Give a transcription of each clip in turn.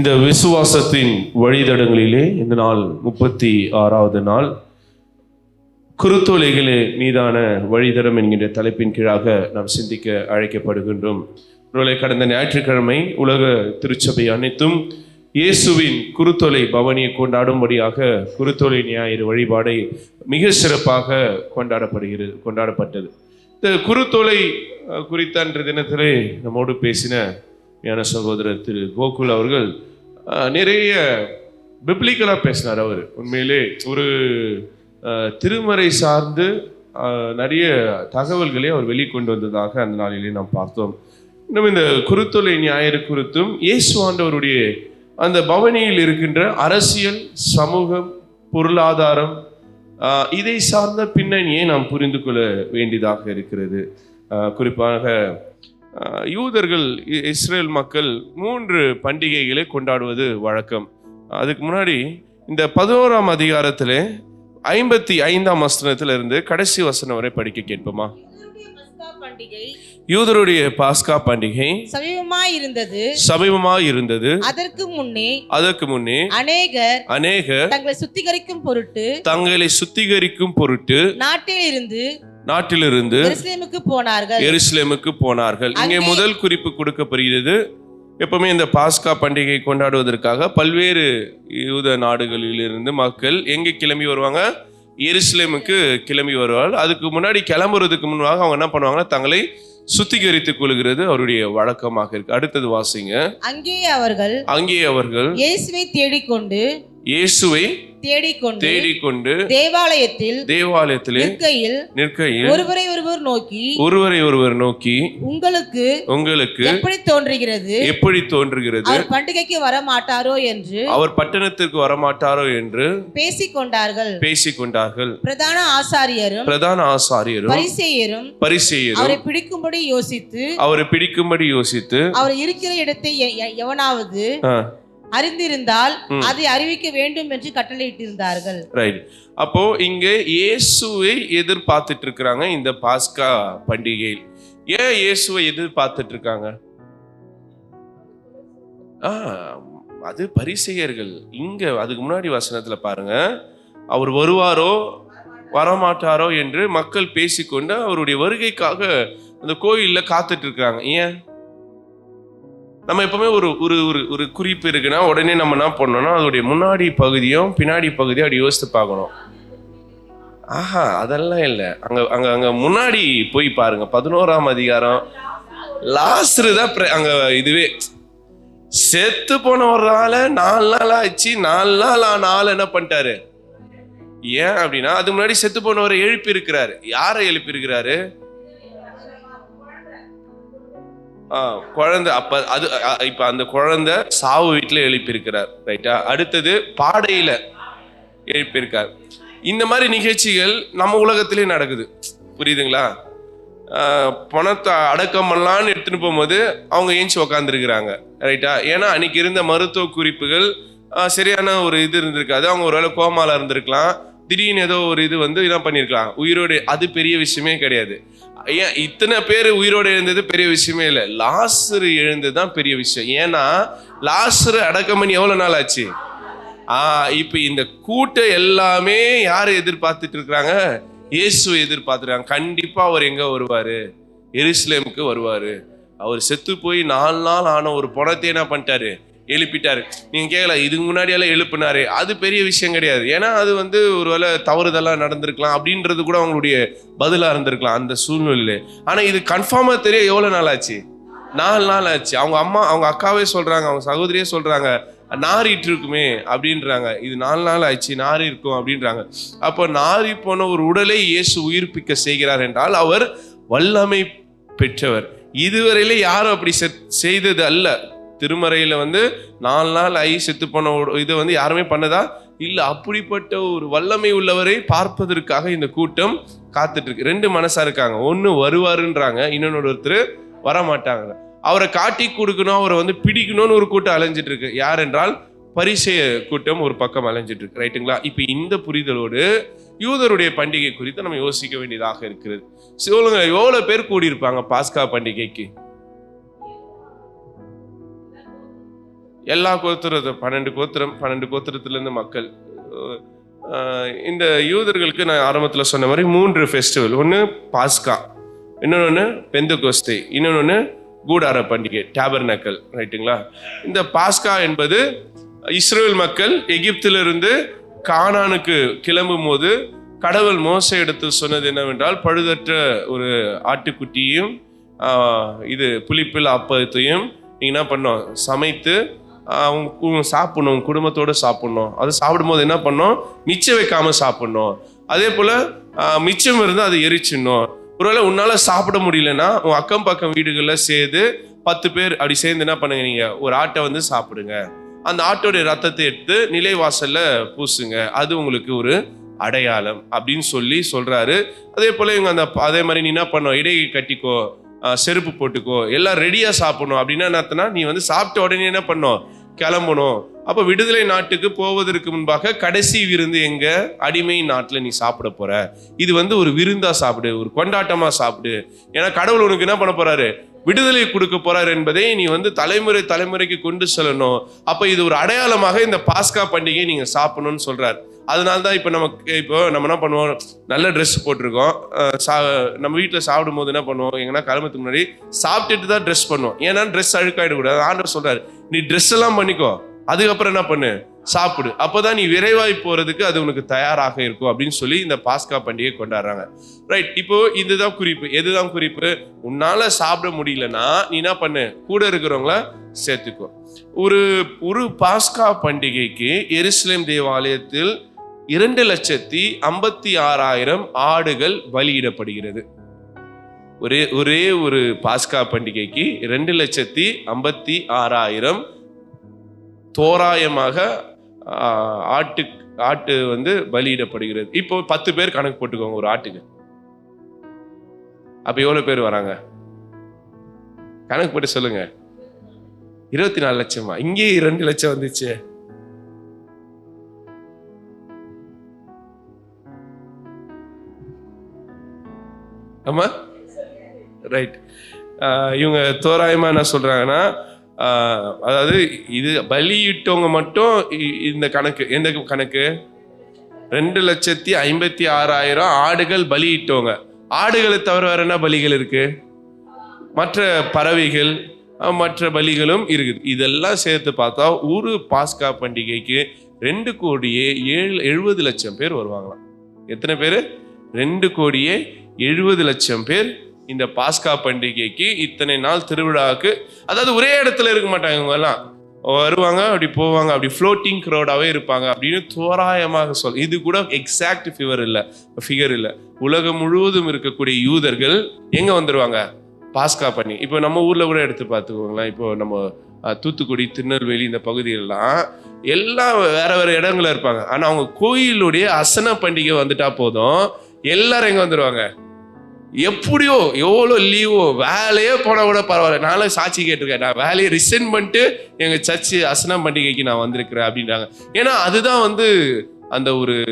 இந்த விசுவாசத்தின் வழிதடங்களிலே இந்த நாள் முப்பத்தி ஆறாவது நாள் குருத்தோலைகளே மீதான வழிதடம் என்கின்ற தலைப்பின் கீழாக நாம் சிந்திக்க அழைக்கப்படுகின்றோம். ஒருவேளை கடந்த ஞாயிற்றுக்கிழமை உலக திருச்சபை அனைத்தும் இயேசுவின் குருத்தொலை பவனியை கொண்டாடும்படியாக குருத்தொலை ஞாயிறு வழிபாடை மிக சிறப்பாக கொண்டாடப்படுகிறது கொண்டாடப்பட்டது. இந்த குருத்தொலை குறித்த அன்று தினத்திலே நம்மோடு பேசின ஞான சகோதரர் திரு கோகுல் அவர்கள் நிறைய பிப்ளிக்கலாக பேசினார் அவர். உண்மையிலே ஒரு திருமறை சார்ந்து நிறைய தகவல்களை அவர் வெளிக்கொண்டு வந்ததாக அந்த நாளிலே நாம் பார்த்தோம். இன்னும் இந்த குருத்தொலை ஞாயிறு குறித்தும் இயேசு ஆண்டவருடைய அந்த பவனியில் இருக்கின்ற அரசியல் சமூகம் பொருளாதாரம் இதை சார்ந்த பின்னணியை நாம் புரிந்து கொள்ள வேண்டியதாக இருக்கிறது. குறிப்பாக யூதர்கள் இஸ்ரேல் மக்கள் மூன்று பண்டிகைகளை கொண்டாடுவது வழக்கம். அதுக்கு முன்னாடி இந்த பதினோராம் அதிகாரத்திலே ஐம்பத்தி ஐந்தாம் வசனத்திலிருந்து கடைசி வசனம் வரை படிக்க கேட்போமா? யூதருடைய பஸ்கா பண்டிகை யூதருடைய பாஸ்கா பண்டிகை சமீபமாய் இருந்தது. சமீபமாக இருந்தது. அதற்கு முன்னே அதற்கு முன்னே அநேகர் அநேகர் தங்களை சுத்திகரிக்கும் பொருட்டு தங்களை சுத்திகரிக்கும் பொருட்டு நாட்டில் இருந்து நாட்டிலிருந்து எருசலேமுக்கு போனார்கள். எருசலேமுக்கு போனார்கள். இங்கே முதல் குறிப்பு கொடுக்கப்படுகிறது. எப்பவுமே இந்த பாஸ்கா பண்டிகை கொண்டாடுவதற்காக பல்வேறு யூத நாடுகளிலிருந்து மக்கள் எங்கே கிளம்பி வருவாங்க? எருசலேமுக்கு கிளம்பி வருவார்கள். அதுக்கு முன்னாடி கிளம்புறதுக்கு முன்பாக அவங்க என்ன பண்ணுவாங்கன்னா தங்களை சுத்திகரித்துக் கொள்கிறது அவருடைய வழக்கமாக இருக்கு. அடுத்தது வாசிங்க. அங்கே அவர்கள் அங்கே அவர்கள் இயேசுவை தேடிக்கொண்டு இயேசுவை தேடிக்கொண்டு தேடிக்கொண்டு தேவாலயத்தில் தேவாலயத்திலே நிற்கையில் நிற்கையில் ஒருவரை ஒருவர் நோக்கி ஒருவரை ஒருவர் நோக்கி உங்களுக்கு உங்களுக்கு எப்படி தோன்றுகிறது? எப்படி தோன்றுகிறது? அவர் பண்டிகைக்கு வர மாட்டாரோ என்று அவர் பட்டணத்திற்கு வரமாட்டாரோ என்று பேசிக் கொண்டார்கள் பேசிக் கொண்டார்கள் பிரதான ஆசாரியரும் பிரதான ஆசாரியரும் பரிசேயரும் பரிசேயரும் அவரை பிடிக்கும்படி யோசித்து அவரை பிடிக்கும்படி யோசித்து அவர் இருக்கிற இடத்தை எவனாவது அறிந்திருந்தால். அதை அறிவிக்க வேண்டும் என்று கட்டளையிட்டிருந்தார்கள். ரைட் அப்போ இங்க இயேசுவை எதிர்பார்த்துட்டு இருக்கிறாங்க இந்த பாஸ்கா பண்டிகையில். ஏன் இயேசுவை எதிர்பார்த்துட்டு இருக்காங்க ஆ, அது பரிசெயர்கள். இங்க அதுக்கு முன்னாடி வசனத்துல பாருங்க. அவர் வருவாரோ வரமாட்டாரோ என்று மக்கள் பேசிக்கொண்டு அவருடைய வருகைக்காக அந்த கோயில்ல காத்துட்டு இருக்காங்க ஏன்? நம்ம எப்பவுமே ஒரு ஒரு ஒரு ஒரு குறிப்பு இருக்குன்னா உடனே நம்ம என்ன பண்ணோம்னா அதோடைய முன்னாடி பகுதியும் பின்னாடி பகுதியும் அப்படி யோசித்து பார்க்கணும். ஆஹா அதெல்லாம் இல்லை. அங்கே அங்கே அங்கே முன்னாடி போய் பாருங்க. பதினோராம் அதிகாரம். லாஸ்ட் தான் அங்கே இதுவே. செத்து போன ஒரு ஆளை நாலு நாள் ஆச்சு. நாலு நாள் ஆன ஆள் என்ன பண்ணிட்டாரு? ஏன் அப்படின்னா அது முன்னாடி செத்து போனவரை எழுப்பி இருக்கிறாரு யாரை எழுப்பி இருக்கிறாரு குழந்தை அப்ப அது இப்போ இப்ப அந்த குழந்தை சாவு வீட்டில் எழுப்பியிருக்கிறார் ரைட்டா அடுத்தது பாடையில எழுப்பியிருக்கார். இந்த மாதிரி நிகழ்ச்சிகள் நம்ம உலகத்திலே நடக்குது. புரியுதுங்களா? பணத்தை அடக்கம் பண்ணலான்னு எடுத்துன்னு போகும்போது அவங்க ஏஞ்சி உக்காந்துருக்குறாங்க ரைட்டா ஏன்னா அன்னைக்கு இருந்த மருத்துவ குறிப்புகள் சரியான ஒரு இது இருந்திருக்காது. அவங்க ஒருவேளை கோமால இருந்திருக்கலாம். திடீர்னு ஏதோ ஒரு இது வந்து என்ன பண்ணியிருக்கலாம் உயிரோடு அது பெரிய விஷயமே கிடையாது. ஏன் இத்தனை பேர் உயிரோடு எழுந்தது பெரிய விஷயமே இல்லை. லாசரு எழுந்தது தான் பெரிய விஷயம். ஏன்னா லாசரு அடக்கம் பண்ணி எவ்வளோ நாள் ஆச்சு? ஆ இப்போ இந்த கூட்டம் எல்லாமே யாரை எதிர்பார்த்துட்டு இருக்கிறாங்க இயேசு எதிர்பார்த்துறாங்க கண்டிப்பாக அவர் எங்கே வருவார்? எருசலேமுக்கு வருவார். அவர் செத்து போய் நாலு நாள் ஆன ஒரு பணத்தை என்ன பண்ணிட்டாரு? எழுப்பிட்டாரு. நீங்கள் கேட்கல இதுக்கு முன்னாடியெல்லாம் எழுப்பினாரு. அது பெரிய விஷயம் கிடையாது. ஏன்னா அது வந்து ஒரு வேளை தவறுதெல்லாம் நடந்திருக்கலாம் அப்படின்றது கூட அவங்களுடைய பதிலாக இருந்திருக்கலாம் அந்த சூழ்நிலையில. ஆனால் இது கன்ஃபார்மாக தெரிய எவ்வளோ நாள் ஆச்சு? நாலு நாள் ஆச்சு. அவங்க அம்மா அவங்க அக்காவே சொல்கிறாங்க அவங்க சகோதரியே சொல்கிறாங்க நாரிட்டு இருக்குமே அப்படின்றாங்க. இது நாலு நாள் ஆயிடுச்சு நாரி இருக்கும் அப்படின்றாங்க. அப்போ நாரி போன ஒரு உடலை இயேசு உயிர்ப்பிக்க செய்கிறார் என்றால் அவர் வல்லமை பெற்றவர். இதுவரையில யாரும் அப்படி செய்தது அல்ல. திருமறையில் வந்து நாலு நாள் ஆகி செத்து போன இதை வந்து யாருமே பண்ணதா? இல்லை அப்படிப்பட்ட ஒரு வல்லமை உள்ளவரை பார்ப்பதற்காக இந்த கூட்டம் காத்துட்டு இருக்கு ரெண்டு மனசா இருக்காங்க. ஒன்று வருவாருன்றாங்க இன்னொன்று ஒருத்தர் வரமாட்டாங்க. அவரை காட்டி கொடுக்கணும் அவரை வந்து பிடிக்கணும்னு ஒரு கூட்டம் அலைஞ்சிட்டு இருக்கு யார் என்றால் பரிசெய கூட்டம் ஒரு பக்கம் அலைஞ்சிட்டு இருக்கு ரைட்டுங்களா? இப்போ இந்த புரிதலோடு யூதருடைய பண்டிகை குறித்து நம்ம யோசிக்க வேண்டியதாக இருக்கிறது. சொல்லுங்க எவ்வளோ பேர் கூடியிருப்பாங்க பாஸ்கா பண்டிகைக்கு? எல்லா கோத்திரத்தை பன்னெண்டு கோத்திரம் பன்னெண்டு கோத்திரத்துலேருந்து மக்கள். இந்த யூதர்களுக்கு நான் ஆரம்பத்தில் சொன்ன மாதிரி மூன்று ஃபெஸ்டிவல் ஒன்று பாஸ்கா இன்னொன்று பெந்தகோஸ்தே இன்னொன்று கூடார பண்டிகை டேபர்னக்கல் ரைட்டுங்களா இந்த பாஸ்கா என்பது இஸ்ரேல் மக்கள் எகிப்திலிருந்து கானானுக்கு கிளம்பும் போது கடவுள் மோச எடுத்து சொன்னது என்னவென்றால் பழுதற்ற ஒரு ஆட்டுக்குட்டியும் இது புளிப்பில் அப்பத்தையும் நீங்கள் என்ன பண்ணோம் சமைத்து சாப்பிடணும் உங்க குடும்பத்தோடு சாப்பிட்ணும். அது சாப்பிடும்போது என்ன பண்ணோம் மிச்சம் வைக்காமல் சாப்பிட்ணும். அதே போல் மிச்சம் இருந்தால் அதை எரிச்சிடணும். ஒருவேளை உன்னால் சாப்பிட முடியலன்னா உன் அக்கம் பக்கம் வீடுகளில் சேர்ந்து பத்து பேர் அப்படி சேர்ந்து என்ன பண்ணுங்க நீங்கள் ஒரு ஆட்டை வந்து சாப்பிடுங்க. அந்த ஆட்டோடைய ரத்தத்தை எடுத்து நிலைவாசலில் பூசுங்க. அது உங்களுக்கு ஒரு அடையாளம் அப்படின்னு சொல்லி சொல்கிறாரு அதே போல் இவங்க அந்த அதே மாதிரி நீ என்ன பண்ணோம் இடையை கட்டிக்கோ செருப்பு போட்டுக்கோ. எல்லாம் ரெடியாக சாப்பிடணும். அப்படின்னா என்னத்தனா நீ வந்து சாப்பிட்ட உடனே என்ன பண்ணோம் கிளம்பணும். அப்போ விடுதலை நாட்டுக்கு போவதற்கு முன்பாக கடைசி விருந்து எங்க? அடிமை நாட்டில் நீ சாப்பிட போற. இது வந்து ஒரு விருந்தா சாப்பிடு ஒரு கொண்டாட்டமா சாப்பிடு. ஏன்னா கடவுள் உனக்கு என்ன பண்ண போறாரு? விடுதலை கொடுக்க போறார் என்பதை நீ வந்து தலைமுறை தலைமுறைக்கு கொண்டு செல்லணும். அப்ப இது ஒரு அடையாளமாக இந்த பாஸ்கா பண்டிகையை நீங்க சாப்பிடணும்னு சொல்றார். அதனால தான் இப்போ நமக்கு இப்போ நம்ம என்ன பண்ணுவோம்? நல்ல ட்ரெஸ் போட்டிருக்கோம். சா நம்ம வீட்டில் சாப்பிடும் போது என்ன பண்ணுவோம்? எங்கன்னா கிளம்புறதுக்கு முன்னாடி சாப்பிட்டுட்டு தான் ட்ரெஸ் பண்ணுவோம். ஏன்னா ட்ரெஸ் அழுக்காயிடக்கூடாது. ஆண்டர் சொல்கிறார் நீ ட்ரெஸ் எல்லாம் பண்ணிக்கோ. அதுக்கப்புறம் என்ன பண்ணு? சாப்பிடு. அப்போதான் நீ விரைவாய் போறதுக்கு அது உனக்கு தயாராக இருக்கும் அப்படின்னு சொல்லி இந்த பாஸ்கா பண்டிகை கொண்டாடுறாங்க. ரைட் இப்போ இதுதான் குறிப்பு. எதுதான் குறிப்பு? உன்னால சாப்பிட முடியலன்னா நீ என்ன பண்ணு? கூட இருக்கிறவங்கள சேர்த்துக்கோ. ஒரு ஒரு பாஸ்கா பண்டிகைக்கு எருசலேம் தேவாலயத்தில் இரண்டு லட்சத்தி ஐம்பத்தி ஆறாயிரம் ஆடுகள் பலியிடப்படுகிறது. ஒரே ஒரே ஒரு பாஸ்கா பண்டிகைக்கு ரெண்டு லட்சத்தி ஐம்பத்தி ஆறாயிரம் தோராயமாக ஆட்டு ஆட்டு வந்து பலியிடப்படுகிறது. இப்போ பத்து பேர் கணக்கு போட்டுக்கோங்க ஒரு ஆட்டுக்கு. அப்போ எவ்வளோ பேர் வராங்க? கணக்கு போட்டு சொல்லுங்க. இருபத்தி நாலு லட்சமா? இங்கேயே ரெண்டு லட்சம் வந்துச்சு. ஆமா? ரைட் இவங்க தோராயமாக என்ன சொல்கிறாங்கன்னா அதாவது இது பலியிட்டவங்க மட்டும் இ- இந்த கணக்கு எந்த கணக்கு? ரெண்டு லட்சத்தி ஐம்பத்தி ஆறாயிரம் ஆடுகள் பலியிட்டவங்க. ஆடுகளை தவிர வேற என்ன பலிகள் இருக்கு? மற்ற பறவைகள் மற்ற பலிகளும் இருக்குது. இதெல்லாம் சேர்த்து பார்த்தா ஒரு பாஸ்கா பண்டிகைக்கு ரெண்டு கோடியே ஏழு எழுபது லட்சம் பேர் வருவாங்களாம். எத்தனை பேர்? ரெண்டு கோடியே எழுபது லட்சம் பேர் இந்த பாஸ்கா பண்டிகைக்கு இத்தனை நாள் திருவிழாவுக்கு அதாவது ஒரே இடத்துல இருக்க மாட்டாங்க இவங்கெல்லாம். வருவாங்க அப்படி போவாங்க அப்படி ஃப்ளோட்டிங் க்ரௌடாகவே இருப்பாங்க அப்படின்னு தோராயமாக சொல் இது கூட எக்ஸாக்ட் ஃபிவர் இல்லை ஃபிகர் இல்லை. உலகம் முழுவதும் இருக்கக்கூடிய யூதர்கள் எங்கே வந்துடுவாங்க பாஸ்கா பண்ணி. இப்போ நம்ம ஊரில் கூட எடுத்து பார்த்துக்கோங்களேன். இப்போ நம்ம தூத்துக்குடி திருநெல்வேலி இந்த பகுதியிலலாம் எல்லாம் வேற வேற இடங்களில் இருப்பாங்க. ஆனால் அவங்க கோயிலுடைய அசன பண்டிகை வந்துட்டா போதும். எல்லாரும் எங்கே வந்துடுவாங்க எப்படியோ எவ்வளோ லீவோ வேலையே போனால் கூட பரவாயில்ல. நானும் சாட்சி கேட்டிருக்கேன். நான் வேலையை ரிசைன் பண்ணிட்டு எங்கள் சர்ச்சு அசனம் பண்டிகைக்கு நான் வந்திருக்கிறேன் அப்படின்றாங்க. ஏன்னா அதுதான் வந்து அந்த ஒரு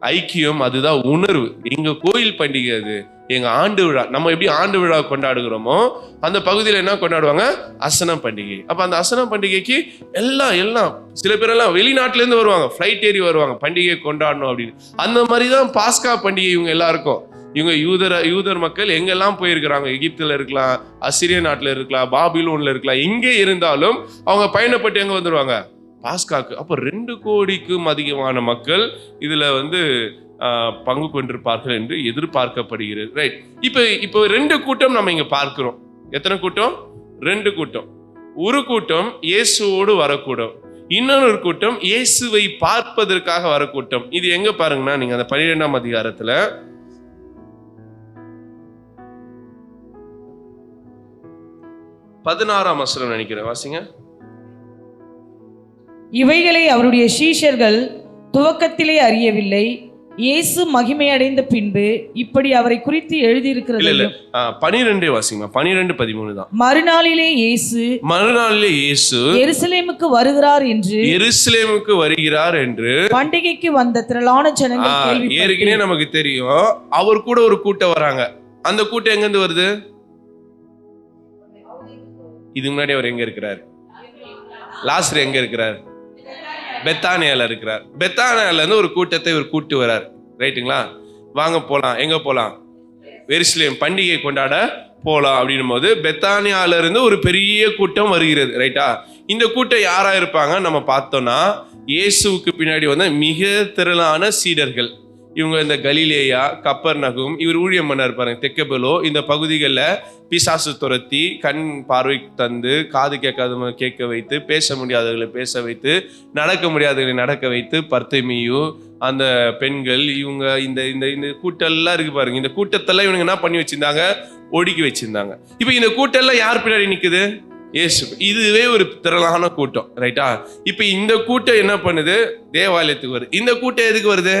ஐக்கியம் அதுதான் உணர்வு. எங்கள் கோயில் பண்டிகை அது. எங்கள் ஆண்டு விழா நம்ம எப்படி ஆண்டு விழா கொண்டாடுகிறோமோ அந்த பகுதியில் என்ன கொண்டாடுவாங்க? அசனம் பண்டிகை. அப்போ அந்த அசனம் பண்டிகைக்கு எல்லாம் எல்லாம் சில பேரெல்லாம் வெளிநாட்டிலேருந்து வருவாங்க. ஃப்ளைட் ஏறி வருவாங்க. பண்டிகையை கொண்டாடணும் அப்படின்னு. அந்த மாதிரி தான் பாஸ்கா பண்டிகை இவங்க எல்லாருக்கும். இவங்க யூதர யூதர் மக்கள் எங்கெல்லாம் போயிருக்கிறாங்க? எகிப்தில் இருக்கலாம் அசிரிய நாட்டில் இருக்கலாம் பாபிலோன்ல இருக்கலாம் எங்கே இருந்தாலும் அவங்க பயணப்பட்டு எங்கே வந்துடுவாங்க பாஸ்காக்கு. அப்போ ரெண்டு கோடிக்கும் அதிகமான மக்கள் இதில் வந்து பங்கு கொண்டிருப்பார்கள் என்று எதிர்பார்க்கப்படுகிறது. ரைட் இப்போ இப்போ ரெண்டு கூட்டம் நம்ம இங்கே பார்க்கிறோம். எத்தனை கூட்டம்? ரெண்டு கூட்டம். ஒரு கூட்டம் இயேசுவோடு வரக்கூடும். இன்னொரு கூட்டம் இயேசுவை பார்ப்பதற்காக வர கூட்டம் இது எங்க பாருங்கன்னா நீங்க அந்த பன்னிரெண்டாம் அதிகாரத்துல பதினாறாம் வசனம் நினைக்கிறேன். வாசிங்க. இவைகளை அவருடைய சீஷர்கள் துவக்கத்திலே அறியவில்லை. இயேசு மகிமையடைந்த பின்பு இப்படி அவரை குறித்து இல்ல இல்ல. எழுதியிருக்கிறது ஆ, பனிரெண்டே வாசிங்க. பனிரெண்டு பதிமூணு தான். மறுநாளிலே இயேசு மறுநாளிலே இயேசு எருசலேமுக்கு வருகிறார் என்று எருசலேமுக்கு வருகிறார் என்று பண்டிகைக்கு வந்த திரளான ஜனங்கள் ஏற்கனவே நமக்கு தெரியும். அவர் கூட ஒரு கூட்டம் வராங்க. அந்த கூட்டம் எங்க இருந்து வருது? இது முன்னாடி அவர் எங்க இருக்கிறார்? லாஸ்டர் எங்க இருக்கிறார்? பெத்தானியால இருக்கிறார். பெத்தானியால இருந்து ஒரு கூட்டத்தை இவர் கூட்டு வரார். ரைட்டுங்களா? வாங்க போலாம். எங்க போலாம்? வெரிசிலியம் பண்டிகை கொண்டாட போலாம் அப்படின்னும் போது பெத்தானியால இருந்து ஒரு பெரிய கூட்டம் வருகிறது. ரைட்டா? இந்த கூட்டம் யாரா இருப்பாங்க நம்ம பார்த்தோம்னா இயேசுவுக்கு பின்னாடி வந்த மிக திரளான சீடர்கள். இவங்க இந்த கலீலேயா கப்பர் நகும் இவர் ஊழியம் பண்ணார் பாருங்க தெக்கபெலோ இந்த பகுதிகளில் பிசாசு துரத்தி கண் பார்வை தந்து காது கேட்காதவங்க கேட்க வைத்து பேச முடியாதவர்களை பேச வைத்து நடக்க முடியாதவர்களை நடக்க வைத்து பர்த்தமியு அந்த பெண்கள் இவங்க இந்த இந்த இந்த கூட்டெல்லாம் இருக்கு பாருங்க. இந்த கூட்டத்தெல்லாம் இவங்க என்ன பண்ணி வச்சிருந்தாங்க? ஒடுக்கி வச்சிருந்தாங்க. இப்போ இந்த கூட்டெல்லாம் யார் பின்னாடி நிற்குது இயேசு. இதுவே ஒரு திரளான கூட்டம் ரைட்டா இப்போ இந்த கூட்டம் என்ன பண்ணுது? தேவாலயத்துக்கு வருது. இந்த கூட்டம் எதுக்கு வருது?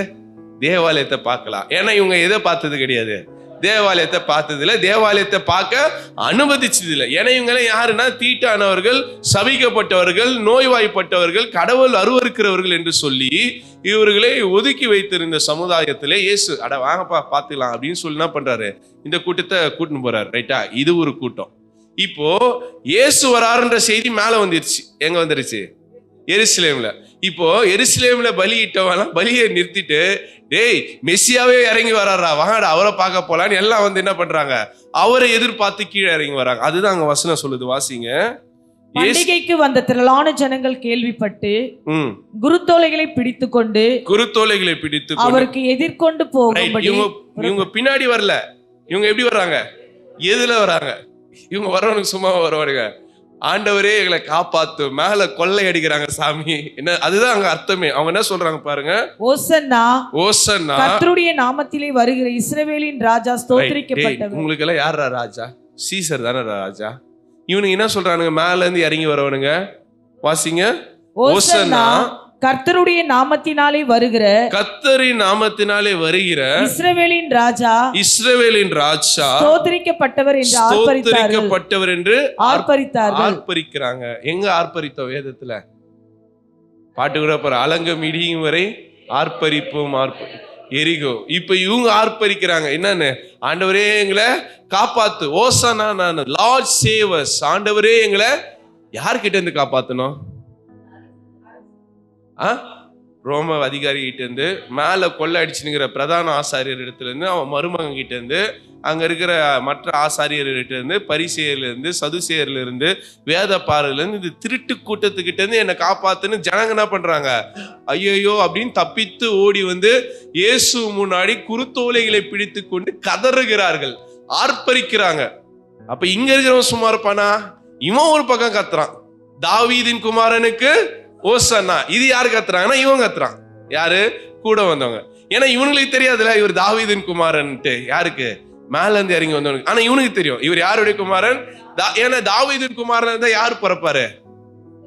தேவாலயத்தை பார்க்கலாம். ஏன்னா இவங்க எதை பார்த்தது கிடையாது. தேவாலயத்தை பார்த்ததில்ல. தேவாலயத்தை பார்க்க அனுமதிச்சது இல்லை ஏன்னா இவங்கெல்லாம் யாருன்னா தீட்டானவர்கள் சபிக்கப்பட்டவர்கள் நோய்வாய்ப்பட்டவர்கள் கடவுள் அருவருக்கிறவர்கள் என்று சொல்லி இவர்களை ஒதுக்கி வைத்திருந்த சமுதாயத்திலே இயேசு அட வாங்கப்பா பார்த்துக்கலாம் அப்படின்னு சொல்லி என்ன பண்றாரு? இந்த கூட்டத்தை கூட்டின்னு போறாரு ரைட்டா? இது ஒரு கூட்டம். இப்போ இயேசு வராருன்ற செய்தி மேலே வந்துருச்சு. எங்க வந்துருச்சு? எருசலேம்ல. இப்போ எருசலேம்ல பலியிட்டவெல்லாம் பலியை நிறுத்திட்டு டேய் மெஸ்ஸியாவே இறங்கி வராரா வாங்கடா அவரை பார்க்க போலான்னு எல்லாம் வந்து என்ன பண்றாங்க? அவரை எதிர்பார்த்து கீழே இறங்கி வராங்க. அதுதான் அங்க வசனம் சொல்லுது வாசிங்க. பண்டிகைக்கு வந்த திரளான ஜனங்கள் கேள்விப்பட்டு குருத்தோலைகளை பிடித்துக்கொண்டு குருத்தோலைகளை பிடித்து கொண்டு- அவருக்கு எதிர்கொண்டு. போகும்படி இவங்க இவங்க பின்னாடி வரல. இவங்க எப்படி வர்றாங்க? எதுல வராங்க இவங்க வர்றவனுக்கு சும்மா வருவானுங்க. ஆண்டவரே எங்களை காப்பாத்து. மேல கொள்ளை அடிக்கிறாங்க சாமி. என்ன அதுதான் அங்க அர்த்தமே. அவங்க என்ன சொல்றாங்க பாருங்க? ஓசன்னா ஓசன்னா. கர்த்தருடைய நாமத்திலே வருகிற இஸ்ரவேலின் ராஜா ஸ்தோத்திரிக்கப்பட்டவர். உங்களுக்கு எல்லாம் யாரா ராஜா? சீசர் தானே ராஜா? இவனுங்க என்ன சொல்றானுங்க? மேல இருந்து இறங்கி வரவனுங்க. வாசிங்க. ஓசன்னா கர்த்தருடைய நாமத்தினாலே வருகிற கத்தரின் நாமத்தினாலே வருகிற இஸ்ரவேலின் ராஜா இஸ்ரவேலின் ராஜா ஸ்தோத்திரிக்கப்பட்டவர் என்று ஆர்ப்பரித்தார்கள். ஸ்தோத்தரிக்கப்பட்டவர் என்று ஆர்ப்பரித்தார்கள். ஆர்ப்பரிக்கிறாங்க. எங்க ஆர்ப்பரித்தோம் வேதத்துல? பாட்டு கூட பாரு அலங்கம் இடியும் வரை ஆர்ப்பரிப்போம் ஆர்ப்ப எரிகோ. இப்ப இவங்க ஆர்ப்பரிக்கிறாங்க. என்னன்னு? ஆண்டவரே எங்களை காப்பாத்து. ஓசனா நான். லார்ட் சேவஸ் ஆண்டவரே எங்களை யார்கிட்ட இருந்து காப்பாத்தணும்? ஆ? ரோம அதிகாரி மேலே இருந்து மேல கொள்ளை அடிச்சுங்கிற பிரதான ஆசாரியர் இடத்துலேருந்து அவன் மருமகன் அங்கே இருக்கிற மற்ற ஆசாரியர்கிட்டேருந்து பரிசெயர்லேருந்து பரிசெயர்ல இருந்து வேத பாறையிலேருந்து இந்த திருட்டு கூட்டத்துக்கிட்டேருந்து என்னை காப்பாத்துன்னு ஜனங்க என்ன பண்ணுறாங்க ஐயோயோ அப்படின்னு தப்பித்து ஓடி வந்து இயேசு முன்னாடி குருத்தோலைகளை பிடித்து கொண்டு கதறுகிறார்கள். ஆர்ப்பரிக்கிறாங்க. அப்போ இங்கே இருக்கிறவன் சும்மா இருப்பானா? இவன் ஒரு பக்கம் கத்துறான். தாவீதின் குமாரனுக்கு ஓசன்னா இது யாரு கத்துறாங்கன்னா இவன் கத்துறான் யாரு? கூட வந்தவங்க. ஏன்னா இவனுங்களுக்கு தெரியாதுல இவர் தாவீதின் குமாரன்ட்டு. யாருக்கு? மேல இருந்து இறங்கி வந்தவனுக்கு. ஆனா இவனுக்கு தெரியும். இவர் யாருடைய குமாரன்? தா- ஏன்னா தாவீதின் குமாரன் தான் யார் பிறப்பாரு?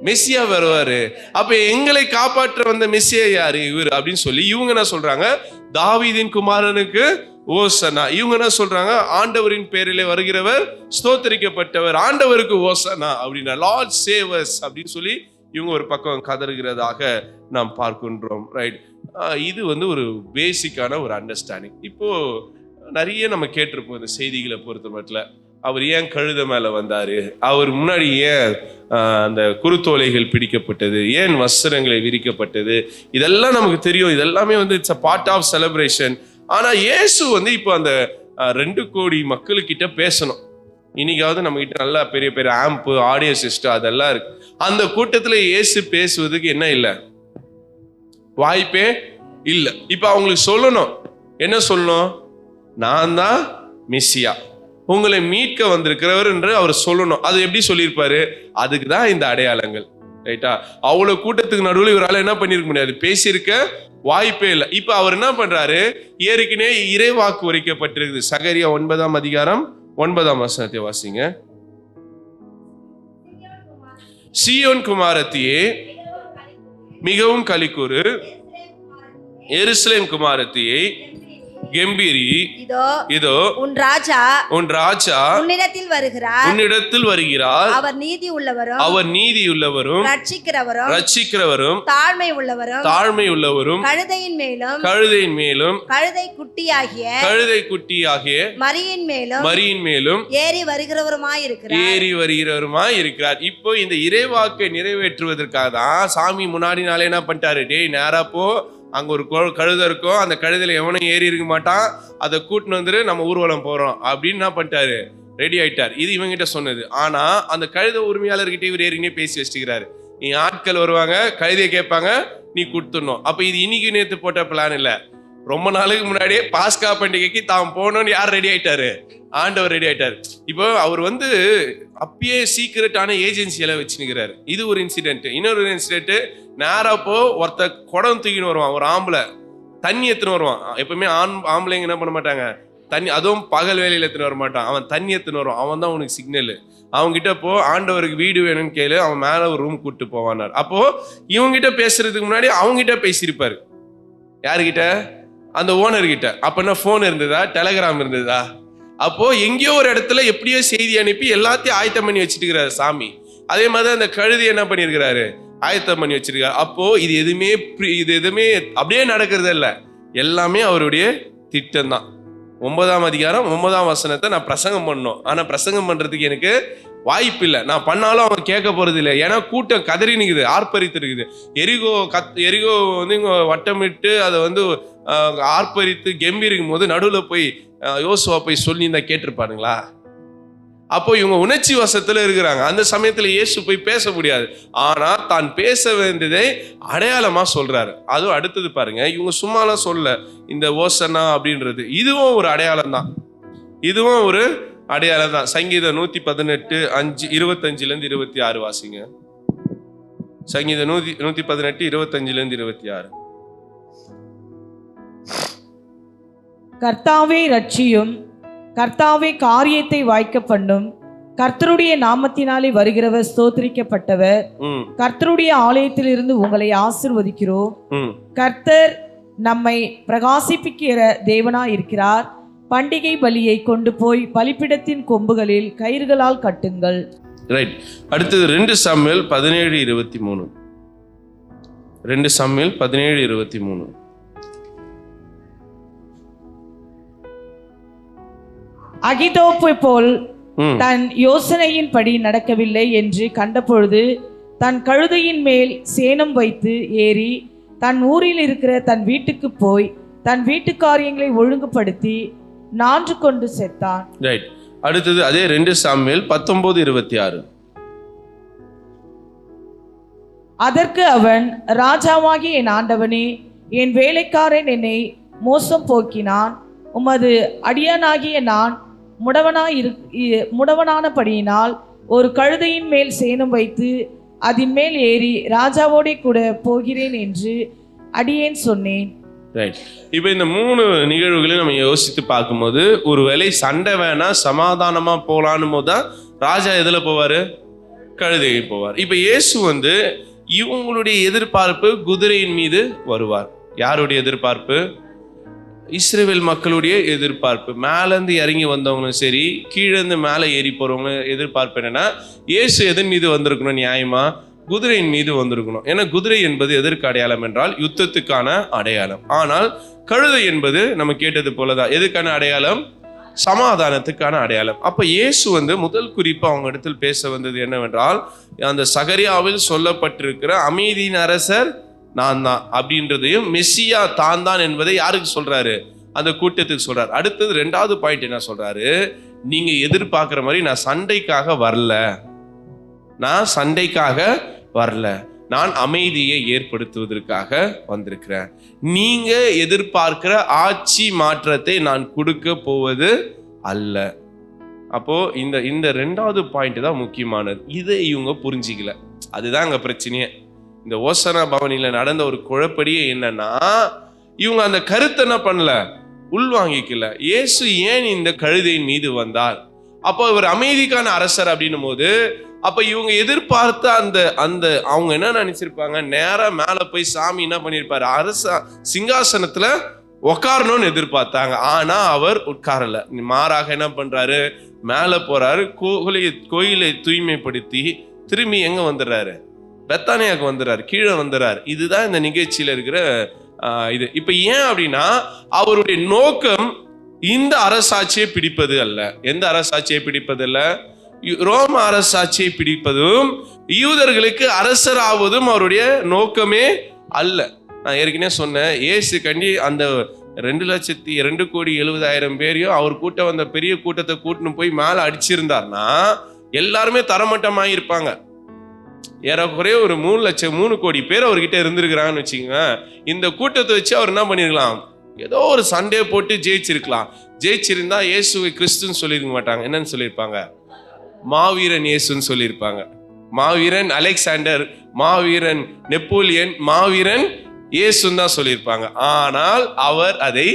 மெஸ்ஸியா வருவாரு. அப்ப எங்களை காப்பாற்ற வந்த மெஸ்ஸியா யாரு? இவர் அப்படின்னு சொல்லி இவங்க என்ன சொல்றாங்க? தாவீதின் குமாரனுக்கு ஓசனா இவங்க என்ன சொல்றாங்க? ஆண்டவரின் பேரிலே வருகிறவர் ஸ்தோத்தரிக்கப்பட்டவர். ஆண்டவருக்கு ஓசனா அப்படின்னா லார்ட் சேவர்ஸ் அப்படின்னு சொல்லி இவங்க ஒரு பக்கம் கதறுகிறதாக நாம் பார்க்கின்றோம் ரைட் இது வந்து ஒரு பேசிக்கான ஒரு அண்டர்ஸ்டாண்டிங் இப்போது நிறைய நம்ம கேட்டிருப்போம் இந்த செய்திகளை பொறுத்த மட்டும் அவர் ஏன் கழுத மேலே வந்தார்? அவர் முன்னாடி ஏன் அந்த குறுத்தோலைகள் பிடிக்கப்பட்டது? ஏன் வஸ்திரங்களை விரிக்கப்பட்டது? இதெல்லாம் நமக்கு தெரியும். இதெல்லாமே வந்து it's a part of celebration ஆனால் இயேசு வந்து இப்போ அந்த ரெண்டு கோடி மக்களுக்கிட்ட பேசணும். இன்னைக்காவது நம்ம கிட்ட நல்லா பெரிய பெரிய ஆம்பு ஆடியோ சிஸ்டம் அதெல்லாம் இருக்கு. அந்த கூட்டத்தில் ஏசு பேசுவதுக்கு என்ன இல்லை? வாய்ப்பே இல்லை. இப்போ அவங்களுக்கு சொல்லணும். என்ன சொல்லணும்? நான் தான் மிஸ்ஸியா. உங்களை மீட்க வந்திருக்கிறவர் என்று அவர் சொல்லணும். அது எப்படி சொல்லியிருப்பாரு? அதுக்கு தான் இந்த அடையாளங்கள். ரைட்டா அவ்வளவு கூட்டத்துக்கு நடுவில் இவரால் என்ன பண்ணியிருக்க முடியாது. பேசியிருக்க வாய்ப்பே இல்லை. இப்போ அவர் என்ன பண்றாரு? ஏற்கனவே இறைவாக்கு உரைக்கப்பட்டிருக்குது சகரியா ஒன்பதாம் அதிகாரம் ஒன்பதாம் வசனத்தை வாசிங்க. சியோன் குமாரத்தியே மிகவும் கலிக்குறு எருசலேம் குமாரத்தியை கெம்பீரி. இதோ இதோ உன் ராஜா உன் ராஜா உன்னிடத்தில் வருகிறார். உன்னிடத்தில் வருகிறார். அவர் நீதி உள்ளவரும் அவர் நீதியுள்ளவரும் ரட்சிக்கிறவரும் ரட்சிக்கிறவரும் தாழ்மை உள்ளவரும் தாழ்மை உள்ளவரும் கழுதையின் மேலும் கழுதையின் மேலும் கழுதை குட்டியாகிய கழுதை குட்டி ஆகிய மரியின் மேலும் மரியின் மேலும் ஏறி வருகிறவருமாயிருக்கிறார். ஏறி வருகிறவருமா இருக்கிறார் இப்போ இந்த இறைவாக்கை நிறைவேற்றுவதற்காக தான் சாமி முன்னாடி நாளே என்ன பண்ணிட்டாரு? டேய் நேரா போ. அங்கே ஒரு கோ கழுதை இருக்கும். அந்த கழுதையில் எவனும் ஏறி இருக்க மாட்டான். அதை கூட்டின்னு வந்துட்டு நம்ம ஊர்வலம் போகிறோம் அப்படின்னு என்ன பண்ணிட்டாரு? ரெடி ஆயிட்டார். இது இவங்கிட்ட சொன்னது. ஆனால் அந்த கழுதை உரிமையாளர்கிட்ட இவர் ஏறினே பேசி வச்சுக்கிறாரு நீ ஆட்கள் வருவாங்க கழுதையை கேட்பாங்க நீ கொடுத்துடணும். அப்போ இது இன்னைக்கு நேற்று போட்ட பிளான் இல்லை. ரொம்ப நாளுக்கு முன்னாடியே பாஸ்கா பண்டிகைக்கு தான் போகணும்னு யார் ரெடி ஆயிட்டாரு? ஆண்டவர் ரெடி ஆயிட்டார். இப்போ அவர் வந்து அப்பயே சீக்கிரட்டான ஏஜென்சியில வச்சுனுக்கிறாரு இது ஒரு இன்சிடென்ட் இன்னொரு இன்சிடென்ட் நேரப்போ போ ஒருத்த குடம் தூக்கின்னு வருவான் ஒரு ஆம்பளை. தண்ணி எடுத்துன்னு வருவான். எப்பவுமே ஆண் ஆம்பளைங்க என்ன பண்ண மாட்டாங்க? தண்ணி அதுவும் பகல் வேலையில் எடுத்துன்னு வர மாட்டான். அவன் தண்ணி எடுத்துன்னு வருவான். அவன் தான் உனக்கு சிக்னல் அவங்ககிட்ட போ ஆண்டவருக்கு வீடு வேணும்னு கேளு அவன் மேலே ஒரு ரூம் கூட்டு போவானார் அப்போ இவங்ககிட்ட பேசுறதுக்கு முன்னாடி அவங்க பேசியிருப்பார் பேசியிருப்பாரு. யாருகிட்ட? அந்த ஓனர் கிட்ட. அப்ப என்ன போன் இருந்ததா? டெலகிராம் இருந்ததா? அப்போ எங்கேயோ ஒரு இடத்துல எப்படியோ செய்தி அனுப்பி எல்லாத்தையும் ஆயத்தம் பண்ணி வச்சிருக்கிறாரு சாமி. அதே மாதிரி அந்த கழுதி என்ன பண்ணியிருக்கிறாரு? ஆயத்தம் பண்ணி வச்சிருக்காரு. அப்போ இது எதுவுமே இது எதுவுமே அப்படியே நடக்கிறது இல்லை. எல்லாமே அவருடைய திட்டம் தான். ஒன்பதாம் அதிகாரம் ஒன்பதாம் வசனத்தை நான் பிரசங்கம் பண்ணோம் ஆனால் பிரசங்கம் பண்ணுறதுக்கு எனக்கு வாய்ப்பு இல்லை நான் பண்ணாலும் அவன் கேட்க போறது இல்லை ஏன்னா கூட்டம் கதறி நிற்குது ஆர்ப்பரித்து இருக்குது எரிகோ கத் எரிகோ வந்து இங்க வட்டமிட்டு அதை வந்து ஆர்ப்பரித்து கெம்பி இருக்கும் போது நடுவில் போய் யோசுவா போய் சொல்லி இருந்தா அப்போ இவங்க உணர்ச்சி வசத்துல இருக்கிறாங்க. அந்த சமயத்துல இயேசு போய் பேச முடியாது. ஆனா தான் பேச வேண்டியதை அடையாளமா சொல்றாரு. அதுவும் அடுத்தது பாருங்க. இவங்க சும்மாலாம் சொல்ல இந்த ஓசனா அப்படின்றது. இதுவும் ஒரு அடையாளம் தான் இதுவும் ஒரு அடையாளம் தான் சங்கீதம் நூத்தி பதினெட்டு அஞ்சு இருபத்தஞ்சுல இருந்து இருபத்தி ஆறு வாசிங்க. சங்கீதம் நூத்தி நூத்தி பதினெட்டு இருபத்தஞ்சுல இருந்து இருபத்தி ஆறு. கர்த்தாவே ரட்சியும் கர்த்தாவே காரியத்தை வாய்க்க பண்ணும் கர்த்தருடைய நாமத்தினாலே வருகிறவர் ஸ்தோத்திரிக்கப்பட்டவர். கர்த்தருடைய ஆலயத்திலிருந்து உங்களை ஆசிர்வதிக்கிறோம். கர்த்தர் நம்மை பிரகாசிப்பிக்கிற தேவனாய் இருக்கிறார் பண்டிகை பலியை கொண்டு போய் பலிப்பிடத்தின் கொம்புகளில் கயிறுகளால் கட்டுங்கள். ரைட் அடுத்தது ரெண்டு சாமுவேல் பதினேழு இருபத்தி மூணு. ரெண்டு சாமுவேல் பதினேழு இருபத்தி மூணு. அகிதோப்பு போல் தன் யோசனையின்படி நடக்கவில்லை என்று கண்டபொழுது தன் கழுதையின் மேல் சேணம் வைத்து ஏறி தன் ஊரில் இருக்கிற தன் வீட்டுக்கு போய் தன் வீட்டு காரியங்களை ஒழுங்குபடுத்தி நான்று கொண்டு செத்தான் ரைட் அடுத்தது அதே ரெண்டு சாமுவேல் பத்தொன்பது இருபத்தி ஆறு அதற்கு அவன் ராஜாவாகிய என் ஆண்டவனே என் வேலைக்காரன் என்னை மோசம் போக்கினான். உமது அடியானாகிய நான் முடவனாய் இரு முடவனானபடியினால் ஒரு கழுதையின் மேல் சேணம் வைத்து அதின் மேல் ஏறி ராஜாவோடே கூட போகிறேன் என்று அடியேன் சொன்னேன். ரைட் இப்போ இந்த மூணு நிகழ்வுகளையும் நம்ம யோசித்து பார்க்கும்போது ஒரு வேலை சண்டை வேணா சமாதானமா போகலான்னு போது தான் ராஜா எதில் போவார்? கழுதையை போவார். இப்போ இயேசு வந்து இவங்களுடைய எதிர்பார்ப்பு குதிரையின் மீது வருவார். யாருடைய எதிர்பார்ப்பு? இஸ்ரேல் மக்களுடைய எதிர்பார்ப்பு. மேலேருந்து இறங்கி வந்தவங்களும் சரி கீழேருந்து மேலே ஏறி போகிறவங்க எதிர்பார்ப்பு என்னன்னா இயேசு எதன் மீது வந்திருக்கணும் நியாயமாக குதிரையின் மீது வந்திருக்கணும். ஏன்னா குதிரை என்பது எதற்கு அடையாளம் என்றால் யுத்தத்துக்கான அடையாளம். ஆனால் கழுதை என்பது நம்ம கேட்டது போலதான். எதுக்கான அடையாளம்? சமாதானத்துக்கான அடையாளம். அப்ப இயேசு வந்து முதல் குறிப்பு அவங்க இடத்தில் பேச வந்தது என்னவென்றால் அந்த சகரியாவில் சொல்லப்பட்டிருக்கிற அமைதியின் அரசர் நான் தான் அப்படின்றதையும் மெஸ்ஸியா தான் தான் என்பதை யாருக்கு சொல்றாரு? அந்த கூட்டத்துக்கு சொல்றாரு. அடுத்தது ரெண்டாவது பாயிண்ட் என்ன சொல்றாரு? நீங்க எதிர்பார்க்குற மாதிரி நான் சண்டைக்காக வரல. நான் சண்டைக்காக வரல. நான் அமைதியை ஏற்படுத்துவதற்காக வந்திருக்கிறேன். நீங்க எதிர்பார்க்கிற ஆட்சி மாற்றத்தை நான் கொடுக்க போவது அல்ல. அப்போ இந்த இந்த ரெண்டாவது பாயிண்ட் தான் முக்கியமானது. இதை இவங்க புரிஞ்சிக்கல. அதுதான் அங்க பிரச்சனையே. இந்த ஓசனா பவனில நடந்த ஒரு குழப்படியே என்னன்னா இவங்க அந்த கருத்தை என்ன பண்ணல? உள்வாங்கிக்கல. இயேசு ஏன் இந்த கழுதையின் மீது வந்தார்? அப்போ இவர் அமைதிக்கான அரசர் அப்படின்னும் போது அப்போ இவங்க எதிர்பார்த்த அந்த அந்த அவங்க என்ன நினைச்சிருப்பாங்க? நேராக மேலே போய் சாமி என்ன பண்ணியிருப்பாரு அரச சிங்காசனத்தில் உக்காரணும்னு எதிர்பார்த்தாங்க. ஆனால் அவர் உட்காரலை. மாறாக என்ன பண்ணுறாரு மேலே போகிறாரு கோயிலை கோயிலை தூய்மைப்படுத்தி திரும்பி எங்கே வந்துடுறாரு? பெத்தானியாவுக்கு வந்துடுறாரு. கீழே வந்துடுறாரு. இதுதான் இந்த நிகழ்ச்சியில் இருக்கிற இது. இப்போ ஏன் அப்படின்னா அவருடைய நோக்கம் இந்த அரசாட்சியை பிடிப்பது அல்ல. எந்த அரசாட்சியை பிடிப்பது ரோம அரசாட்சியை பிடிப்பதும் யூதர்களுக்கு அரசராவதும் அவருடைய நோக்கமே அல்ல. நான் ஏற்கனவே சொன்னேன் ஏசு கண்டி அந்த ரெண்டு லட்சத்தி ரெண்டு கோடி எழுபதாயிரம் பேரையும் அவர் கூட்ட வந்த பெரிய கூட்டத்தை கூட்டின்னு போய் மேலே அடிச்சிருந்தார்னா எல்லாருமே தரமட்டமாக இருப்பாங்க. ஏறக்குறைய ஒரு மூணு லட்சம் மூணு கோடி பேர் அவர்கிட்ட இருந்திருக்கிறாங்கன்னு வச்சுக்கோங்க இந்த கூட்டத்தை வச்சு அவர் என்ன பண்ணிருக்கலாம்? ஏதோ ஒரு சண்டே போட்டு ஜெயிச்சிருக்கலாம். ஜெயிச்சிருந்தா இயேசுவை கிறிஸ்துன்னு சொல்லியிருக்க மாட்டாங்க. என்னன்னு சொல்லியிருப்பாங்க மாவீரன் இயேசுன்னு சொல்லியிருப்பாங்க. மாவீரன் அலெக்சாண்டர் மாவீரன் நெப்போலியன் மாவீரன் இயேசுன்னு தான் சொல்லியிருப்பாங்க. ஆனால் அவர் அதை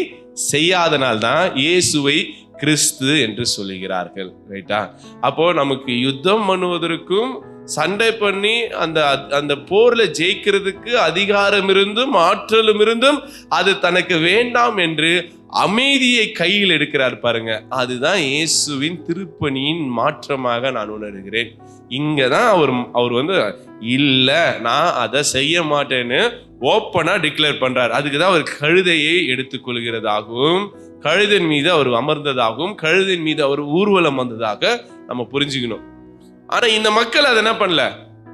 செய்யாதனால் தான் இயேசுவை கிறிஸ்து என்று சொல்லுகிறார்கள். ரைட்டா அப்போ நமக்கு யுத்தம் பண்ணுவதற்கும் சண்டை பண்ணி அந்த அந்த போர்ல ஜெயிக்கிறதுக்கு அதிகாரம் இருந்தும் ஆற்றலும் இருந்தும் அது தனக்கு வேண்டாம் என்று அமைதியை கையில் எடுக்கிறார் பாருங்க. அதுதான் இயேசுவின் திருப்பணியின் மாற்றமாக நான் உணர்கிறேன். இங்கே தான் அவர் அவர் வந்து இல்லை நான் அதை செய்ய மாட்டேன்னு ஓப்பனாக டிக்ளேர் பண்ணுறார் அதுக்கு தான் அவர் கழுதையை எடுத்துக்கொள்கிறதாகவும் கழுதின் மீது அவர் அமர்ந்ததாகவும் கழுதின் மீது அவர் ஊர்வலம் வந்ததாக நம்ம புரிஞ்சுக்கணும். ஆனா இந்த மக்கள் அதை என்ன பண்ணல?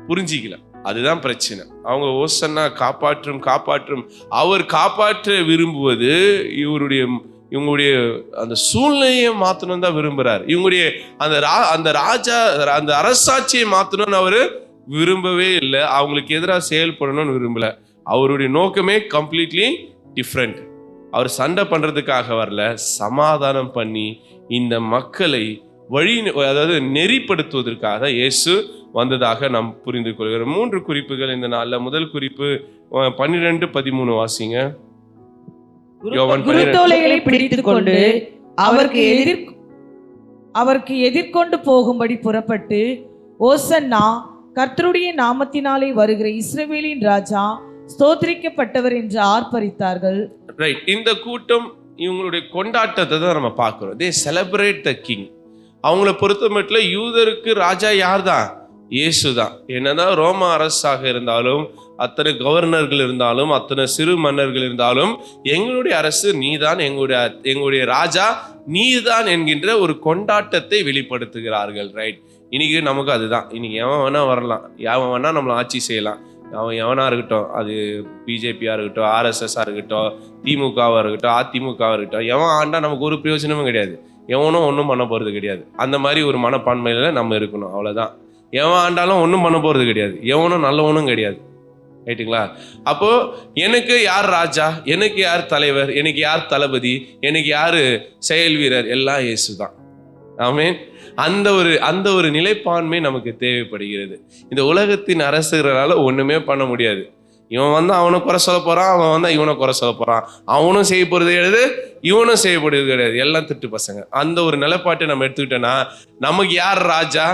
புரிஞ்சிக்கல. அதுதான் பிரச்சனை. அவங்க ஓசன்னா காப்பாற்றும் காப்பாற்றும். அவர் காப்பாற்ற விரும்புவது இவருடைய இவங்களுடைய அந்த சூழ்நிலையை மாத்தணும் தான் விரும்புறாரு. இவங்களுடைய அந்த ரா அந்த ராஜா அந்த அரசாட்சியை மாத்தணும்னு அவர் விரும்பவே இல்லை. அவங்களுக்கு எதிராக செயல்படணும்னு விரும்பல. அவருடைய நோக்கமே கம்ப்ளீட்லி டிஃப்ரெண்ட் அவர் சண்டை பண்ணுறதுக்காக வரல. சமாதானம் பண்ணி இந்த மக்களை வழி அதாவது நெறிப்படுத்துவதற்காக இயேசு வந்ததாக நாம் புரிந்து கொள்கிறோம். மூன்று குறிப்புகள் இந்த நாள்ல. முதல் குறிப்பு பன்னிரெண்டு பதிமூணு வாசிங்க. குருத்தோலைகளை கொண்டு அவருக்கு எதிர் அவருக்கு எதிர்கொண்டு போகும்படி புறப்பட்டு ஓசன்னா கர்த்தருடைய நாமத்தினாலே வருகிற இஸ்ரவேலின் ராஜா ஸ்தோத்திரிக்கப்பட்டவர் என்று ஆர்ப்பரித்தார்கள். ரைட் இந்த கூட்டம் இவங்களுடைய கொண்டாட்டத்தை தான் நம்ம பார்க்குறோம். தே செலிப்ரேட் த கிங் அவங்கள பொறுத்த மட்டும் யூதருக்கு ராஜா யார் தான் இயேசு தான் என்னதான் ரோம அரசாக இருந்தாலும் அத்தனை கவர்னர்கள் இருந்தாலும் அத்தனை சிறு மன்னர்கள் இருந்தாலும் எங்களுடைய அரசு நீதான் எங்களுடைய எங்களுடைய ராஜா நீதான் என்கின்ற ஒரு கொண்டாட்டத்தை வெளிப்படுத்துகிறார்கள் ரைட் இன்னைக்கு நமக்கு அதுதான். இன்னைக்கு எவன் வேணா வரலாம். எவன் வேணா நம்மளை ஆட்சி செய்யலாம். அவன் எவனாக இருக்கட்டும் அது பிஜேபியாக இருக்கட்டும் ஆர்எஸ்எஸ்ஸாக இருக்கட்டும் திமுகவாக இருக்கட்டும் அதிமுகவாக இருக்கட்டும் எவன் ஆண்டா நமக்கு ஒரு பிரயோஜனமும் கிடையாது. எவனும் ஒன்றும் பண்ண போகிறது கிடையாது. அந்த மாதிரி ஒரு மனப்பான்மையில் நம்ம இருக்கணும். அவ்வளோதான் எவன் ஆண்டாலும் ஒன்றும் பண்ண போகிறது கிடையாது. எவனும் நல்லவனும் கிடையாது. ரைட்டுங்களா அப்போது எனக்கு யார் ராஜா? எனக்கு யார் தலைவர்? எனக்கு யார் தளபதி? எனக்கு யார் செயல் வீரர்? எல்லாம் இயேசு தான் ஆமே அந்த ஒரு அந்த ஒரு நிலைப்பான்மை நமக்கு தேவைப்படுகிறது. இந்த உலகத்தின் அரசுகளால் ஒன்றுமே பண்ண முடியாது. இவன் வந்து அவனை குறை சொல்ல போகிறான் அவன் வந்து இவனை குறை சொல்ல போகிறான் அவனும் செய்ய போகிறது கிடையாது இவனும் செய்யப்படுறது கிடையாது. எல்லாம் திட்டு பசங்க. அந்த ஒரு நிலைப்பாட்டை நம்ம எடுத்துக்கிட்டோன்னா நமக்கு யார் ராஜா?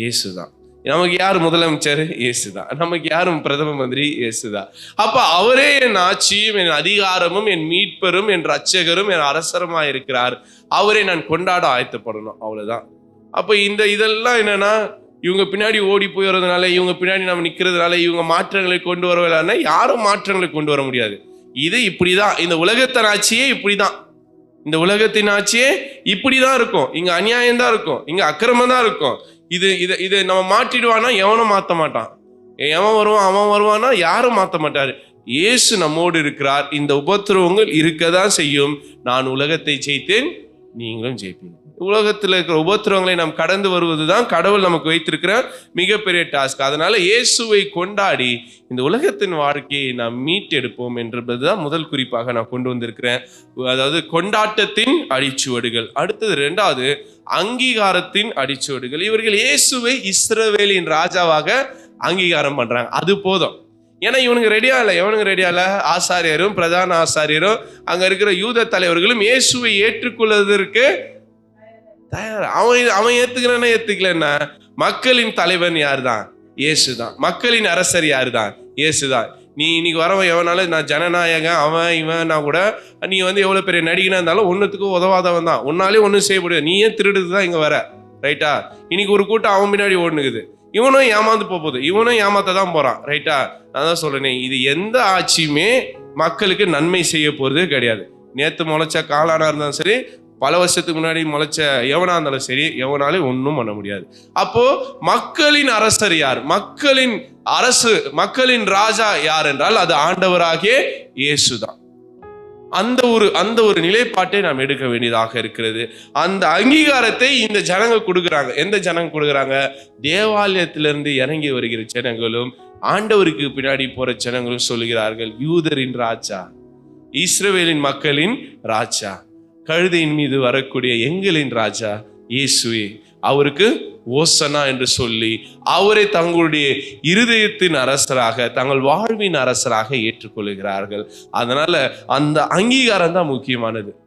இயேசு தான் நமக்கு யார் முதலமைச்சர்? இயேசு தான் நமக்கு யாரும் பிரதம மந்திரி? இயேசு தான் அப்போ அவரே என் ஆட்சியும் என் அதிகாரமும் என் மீட்பரும் என் ரட்சகரும் என் அரசருமா இருக்கிறார். அவரை நான் கொண்டாட ஆயத்தப்படணும். அவ்வளோதான் அப்போ இந்த இதெல்லாம் என்னன்னா இவங்க பின்னாடி ஓடி போயிடுறதுனால இவங்க பின்னாடி நம்ம நிற்கிறதுனால இவங்க மாற்றங்களை கொண்டு வரவில்லைன்னா யாரும் மாற்றங்களை கொண்டு வர முடியாது. இது இப்படி தான் இந்த உலகத்தின் ஆட்சியே இப்படி தான் இந்த உலகத்தின் ஆட்சியே இப்படி தான் இருக்கும். இங்கே அநியாயம் தான் இருக்கும். இங்கே அக்கிரமம் தான் இருக்கும். இது இதை இதை நம்ம மாற்றிடுவானா எவனும் மாற்ற மாட்டான். எவன் வருவான் அவன் வருவானா யாரும் மாற்ற மாட்டார். இயேசு நம்மோடு இருக்கிறார். இந்த உபத்திரவங்கள் இருக்க தான் செய்யும். நான் உலகத்தை ஜெயித்தேன் நீங்களும் ஜெயிப்பீங்க. உலகத்தில் இருக்கிற உபத்திரவங்களை நாம் கடந்து வருவது தான் கடவுள் நமக்கு வைத்திருக்கிற மிகப்பெரிய டாஸ்க் அதனால இயேசுவை கொண்டாடி இந்த உலகத்தின் வாழ்க்கையை நாம் மீட்டெடுப்போம் என்பது தான் முதல் குறிப்பாக நான் கொண்டு வந்திருக்கிறேன். அதாவது கொண்டாட்டத்தின் அடிச்சுவடுகள். அடுத்தது ரெண்டாவது அங்கீகாரத்தின் அடிச்சுவடுகள். இவர்கள் இயேசுவை இஸ்ரவேலின் ராஜாவாக அங்கீகாரம் பண்றாங்க. அது போதும். ஏன்னா இவனுக்கு ரெடியா இல்லை? இவனுக்கு ரெடியா இல்லை? ஆசாரியரும் பிரதான ஆசாரியரும் அங்க இருக்கிற யூத தலைவர்களும் இயேசுவை ஏற்றுக்கொள்வதற்கு தயார்? அவன் அவன் ஏத்துக்கிறானா ஏத்துக்கலன்னா மக்களின் தலைவன் யார் தான் இயேசு தான் மக்களின் அரசர் யார் தான் இயேசு தான் நீ இன்னைக்கு வரவன் எவனாலும் நான் ஜனநாயகன் அவன் இவன்னா கூட நீ வந்து எவ்வளோ பெரிய நடிகனா இருந்தாலும் ஒன்றுத்துக்கும் உதவாதவன் தான். உன்னாலே ஒன்றும் செய்ய முடியாது. நீ ஏன் திருடுது தான் இங்கே வர. ரைட்டா? இன்னைக்கு ஒரு கூட்டம் அவன் பின்னாடி ஓடுனுக்குது. இவனும் ஏமாந்து போக போகுது. இவனும் ஏமாத்த தான் போகிறான் ரைட்டா? நான் தான் சொல்றேனே. இது எந்த ஆட்சியுமே மக்களுக்கு நன்மை செய்ய போகிறது கிடையாது. நேற்று முளைச்ச காளானா இருந்தாலும் சரி பல வருஷத்துக்கு முன்னாடி முளைச்ச எவனா இருந்தாலும் சரி எவனாலே ஒன்றும் பண்ண முடியாது. அப்போ மக்களின் அரசர் யார்? மக்களின் அரசு மக்களின் ராஜா யார் என்றால் அது ஆண்டவராகிய இயேசுதான். அந்த ஒரு அந்த ஒரு நிலைப்பாட்டை நாம் எடுக்க வேண்டியதாக இருக்கிறது. அந்த அங்கீகாரத்தை இந்த ஜனங்க கொடுக்குறாங்க. எந்த ஜனங்க கொடுக்குறாங்க? தேவாலயத்திலிருந்து இறங்கி வருகிற ஜனங்களும் ஆண்டவருக்கு பின்னாடி போற ஜனங்களும் சொல்லுகிறார்கள் யூதரின் ராஜா இஸ்ரவேலின் மக்களின் ராஜா. கழுதையின் மீது வரக்கூடிய எங்களின் ராஜா இயேசுவே அவருக்கு ஓசனா என்று சொல்லி அவரை தங்களுடைய இருதயத்தின் அரசராக தங்கள் வாழ்வின் அரசராக ஏற்றுக்கொள்கிறார்கள். அதனால அந்த அங்கீகாரம் தான் முக்கியமானது.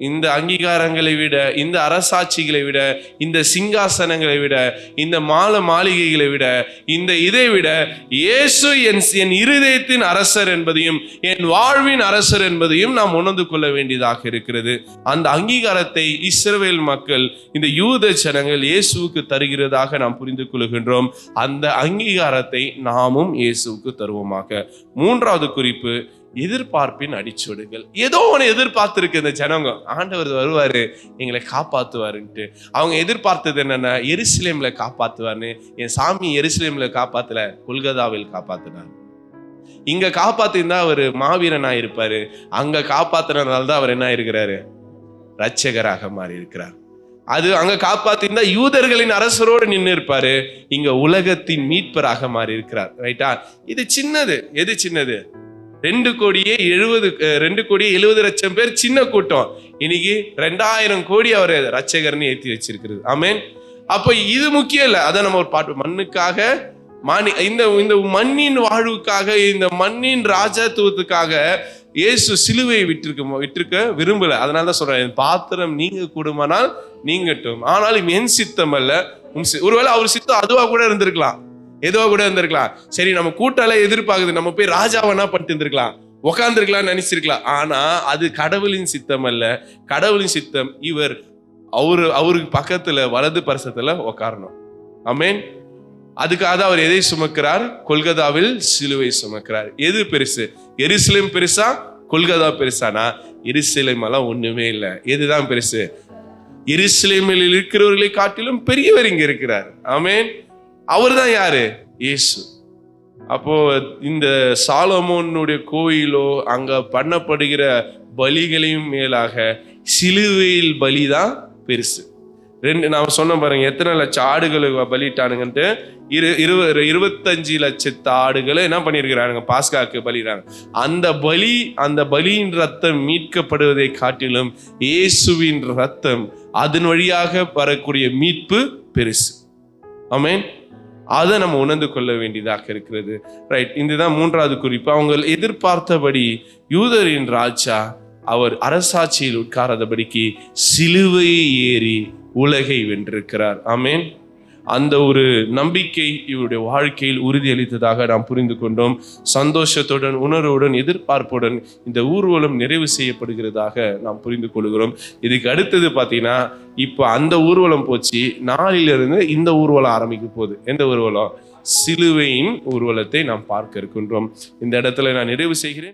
இந்த அங்கீகாரங்களை விட இந்த அரசாட்சிகளை விட இந்த சிங்காசனங்களை விட இந்த மால மாளிகைகளை விட இந்த இதை விட இயேசு என் என் இருதயத்தின் அரசர் என்பதையும் என் வாழ்வின் அரசர் என்பதையும் நாம் உணர்ந்து கொள்ள வேண்டியதாக இருக்கிறது. அந்த அங்கீகாரத்தை இஸ்ரவேல் மக்கள் இந்த யூத ஜனங்கள் இயேசுவுக்கு தருகிறதாக நாம் புரிந்து கொள்கின்றோம். அந்த அங்கீகாரத்தை நாமும் இயேசுவுக்கு தருவோமாக. மூன்றாவது குறிப்பு எதிர்பார்ப்பின் அடிச்சுடுங்கள் ஏதோ ஒன்று எதிர்பார்த்துருக்கு இந்த ஜனங்க. ஆண்டவர் வருவாரு எங்களை காப்பாற்றுவாருன்ட்டு அவங்க எதிர்பார்த்தது என்னன்னா எருசலேம்ல காப்பாத்துவார்னு என் சாமி எருசலேம்ல காப்பாத்தல கொல்கதாவில் காப்பாத்தினார். இங்க காப்பாத்திருந்தா அவர் மாவீரனா இருப்பாரு. அங்க காப்பாத்துனதுனால தான் அவர் என்ன இருக்கிறாரு ரட்சகராக மாறி இருக்கிறார் அது அங்க காப்பாத்திருந்தா யூதர்களின் அரசரோடு நின்று இருப்பாரு. இங்க உலகத்தின் மீட்பராக மாறி இருக்கிறார் ரைட்டா இது சின்னது. எது சின்னது? ரெண்டு கோடியே எழுபது ரெண்டு கோடியே எழுபது லட்சம் பேர் சின்ன கூட்டம். இன்னைக்கு ரெண்டாயிரம் கோடி அவர் ரட்சகர்னு ஏற்றி வச்சிருக்கிறது. ஆமென். அப்போ இது முக்கியம் இல்லை. அதை நம்ம ஒரு பாட்டு. மண்ணுக்காக மானி இந்த இந்த மண்ணின் வாழ்வுக்காக இந்த மண்ணின் ராஜாத்துவத்துக்காக இயேசு சிலுவையை விட்டிருக்க விட்டிருக்க விரும்பல. அதனால தான் சொல்றேன் என் பாத்திரம் நீங்க கூடுமானால் நீங்கட்டும். ஆனாலும் என் சித்தம் அல்ல உன் சி- ஒருவேளை அவர் சித்தம் அதுவா கூட இருந்திருக்கலாம். ஏதோ கூட இருந்திருக்கலாம். சரி நம்ம கூட்டால எதிர்பார்க்குது நம்ம போய் ராஜாவனா பண்ணிட்டு இருந்திருக்கலாம். உக்காந்துருக்கலாம் நினைச்சிருக்கலாம். ஆனா அது கடவுளின் சித்தம் அல்ல. கடவுளின் சித்தம் இவர் அவரு அவருக்கு பக்கத்துல வலது பரிசத்துல உக்காரணும். ஆமென் அதுக்காக தான் அவர் எதை சுமக்கிறார்? கொல்கதாவில் சிலுவை சுமக்கிறார். எது பெருசு? எருசலேம் பெருசா? கொல்கதா பெருசானா? எருசலேம் எல்லாம் ஒண்ணுமே இல்லை. எதுதான் பெருசு? எருசலேமில் இருக்கிறவர்களை காட்டிலும் பெரியவர் இங்க இருக்கிறார். ஆமேன் அவர் தான் யாரு? இயேசு. அப்போ இந்த சாலமோனுடைய கோயிலோ அங்க பண்ணப்படுகிற பலிகளையும் மேலாக சிலுவையில் பலி தான் பெருசு. ரெண்டு நான் சொன்ன பாருங்க எத்தனை லட்சம் ஆடுகளை பலிட்டானுங்கன்ட்டு இரு இருபது இருபத்தஞ்சு லட்சத்து ஆடுகளை என்ன பண்ணியிருக்கிறானுங்க? பாஸ்காக்கு பலிடுறாங்க அந்த பலி அந்த பலியின் ரத்தம் மீட்கப்படுவதை காட்டிலும் இயேசுவின் ரத்தம் அதன் வழியாக வரக்கூடிய மீட்பு பெருசு. ஆமேன். அதை நம்ம உணர்ந்து கொள்ள வேண்டியதாக இருக்கிறது. ரைட் இதுதான் மூன்றாவது குறிப்பு. அவங்க எதிர்பார்த்தபடி யூதரின் ராஜா அவர் அரசாட்சியில் உட்காராதபடிக்கு சிலுவையை ஏறி உலகை வென்றிருக்கிறார். ஆமேன் அந்த ஒரு நம்பிக்கை இவருடைய வாழ்க்கையில் உறுதியளித்ததாக நாம் புரிந்து கொண்டோம். சந்தோஷத்துடன் உணர்வுடன் எதிர்பார்ப்புடன் இந்த ஊர்வலம் நிறைவு செய்யப்படுகிறதாக நாம் புரிந்து கொள்கிறோம். இதுக்கு அடுத்தது பார்த்தீங்கன்னா இப்போ அந்த ஊர்வலம் போச்சு. நாளிலிருந்து இந்த ஊர்வலம் ஆரம்பிக்க போகுது. எந்த ஊர்வலம்? சிலுவையின் ஊர்வலத்தை நாம் பார்க்க இருக்கின்றோம். இந்த இடத்துல நான் நிறைவு செய்கிறேன்.